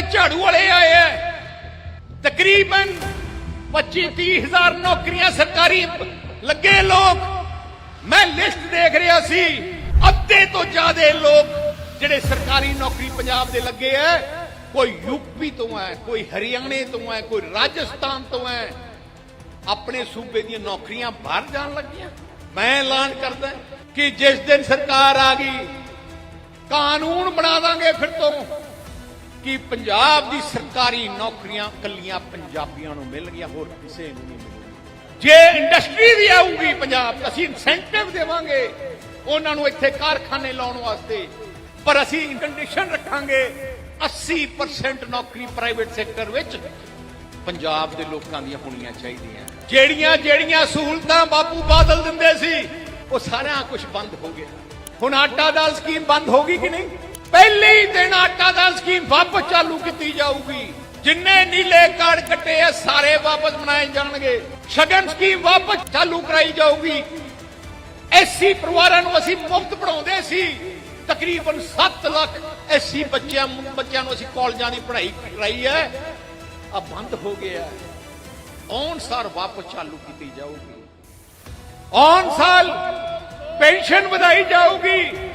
ਵੇਲੇ ਝਾੜੂ ਵਾਲੇ ਆਏ ਐ ਤਕਰੀਬਨ 25 ਹਜ਼ਾਰ ਨੌਕਰੀਆਂ ਸਰਕਾਰੀ ਲੱਗੇ ਲੋਕ। ਮੈਂ ਲਿਸਟ ਦੇਖ ਰਿਹਾ ਸੀ, ਅੱਧੇ ਤੋਂ ਜ਼ਿਆਦਾ ਲੋਕ ਜਿਹੜੇ ਸਰਕਾਰੀ ਨੌਕਰੀ ਪੰਜਾਬ ਦੇ ਲੱਗੇ ਐ ਕੋਈ ਯੂਪੀ ਤੋਂ ਹੈ ਕੋਈ ਹਰਿਆਣੇ ਤੋਂ ਹੈ ਕੋਈ ਰਾਜਸਥਾਨ ਤੋਂ ਹੈ ਆਪਣੇ ਸੂਬੇ ਦੀਆਂ ਨੌਕਰੀਆਂ ਬਾਹਰ ਜਾਣ ਲੱਗੀਆਂ। ਮੈਂ ਐਲਾਨ ਕਰਦਾ ਕਿ ਜਿਸ ਦਿਨ ਸਰਕਾਰ ਆ ਗਈ, ਕਾਨੂੰਨ ਬਣਾ ਦਾਂਗੇ ਫਿਰ ਤੋਂ। ਕਿ ਪੰਜਾਬ ਦੀ ਸਰਕਾਰੀ ਨੌਕਰੀਆਂ ਕੱਲੀਆਂ ਪੰਜਾਬੀਆਂ ਨੂੰ ਮਿਲਣਗੀਆਂ ਹੋਰ ਕਿਸੇ ਨੂੰ ਨਹੀਂ ਮਿਲਣਗੀਆਂ ਜੇ ਇੰਡਸਟਰੀ ਵੀ ਆਊਗੀ ਪੰਜਾਬ ਅਸੀਂ ਇਨਸੈਂਟਿਵ ਦੇਵਾਂਗੇ ਉਹਨਾਂ ਨੂੰ ਇੱਥੇ ਕਾਰਖਾਨੇ ਲਾਉਣ ਵਾਸਤੇ। ਪਰ ਅਸੀਂ ਕੰਡੀਸ਼ਨ ਰੱਖਾਂਗੇ 80% ਨੌਕਰੀ ਪ੍ਰਾਈਵੇਟ ਸੈਕਟਰ ਵਿੱਚ ਪੰਜਾਬ ਦੇ ਲੋਕਾਂ ਦੀਆਂ ਹੋਣੀਆਂ ਚਾਹੀਦੀਆਂ। ਜਿਹੜੀਆਂ ਜਿਹੜੀਆਂ ਸਹੂਲਤਾਂ ਬਾਪੂ ਬਾਦਲ ਦਿੰਦੇ ਸੀ, ਉਹ ਸਾਰਾ ਕੁਝ ਬੰਦ ਹੋ ਗਿਆ। ਹੁਣ ਆਟਾ ਦਾਲ ਸਕੀਮ ਬੰਦ ਹੋ ਗਈ ਕਿ ਨਹੀਂ? ਪਹਿਲੇ ਹੀ ਦਿਨ ਆਟਾ ਦਾਲ ਸਕੀਮ ਵਾਪਸ ਚਾਲੂ ਕੀਤੀ ਜਾਊਗੀ। ਜਿੰਨੇ ਨੀਲੇ ਕਾਰਡ ਕੱਟੇ ਆ, ਸਾਰੇ ਵਾਪਸ ਬਣਾਏ ਜਾਣਗੇ। ਸ਼ਗਨ ਸਕੀਮ ਵਾਪਸ ਚਾਲੂ ਕਰਾਈ ਜਾਊਗੀ। ਐਸੀ ਪਰਿਵਾਰਾਂ ਨੂੰ ਅਸੀਂ ਮੁਫਤ ਪੜਾਉਂਦੇ ਸੀ। ਤਕਰੀਬਨ 7 ਲੱਖ ਐਸੀ ਬੱਚਿਆਂ ਬੱਚਿਆਂ ਨੂੰ ਅਸੀਂ ਕਾਲਜਾਂ ਦੀ ਪੜ੍ਹਾਈ ਕਰਾਈ ਹੈ। ਆ ਬੰਦ ਹੋ ਗਿਆ। ਔਨ ਸਾਲ ਵਾਪਸ ਚਾਲੂ ਕੀਤੀ ਜਾਊਗੀ। ਔਨ ਸਾਲ ਪੈਨਸ਼ਨ ਵਧਾਈ ਜਾਊਗੀ।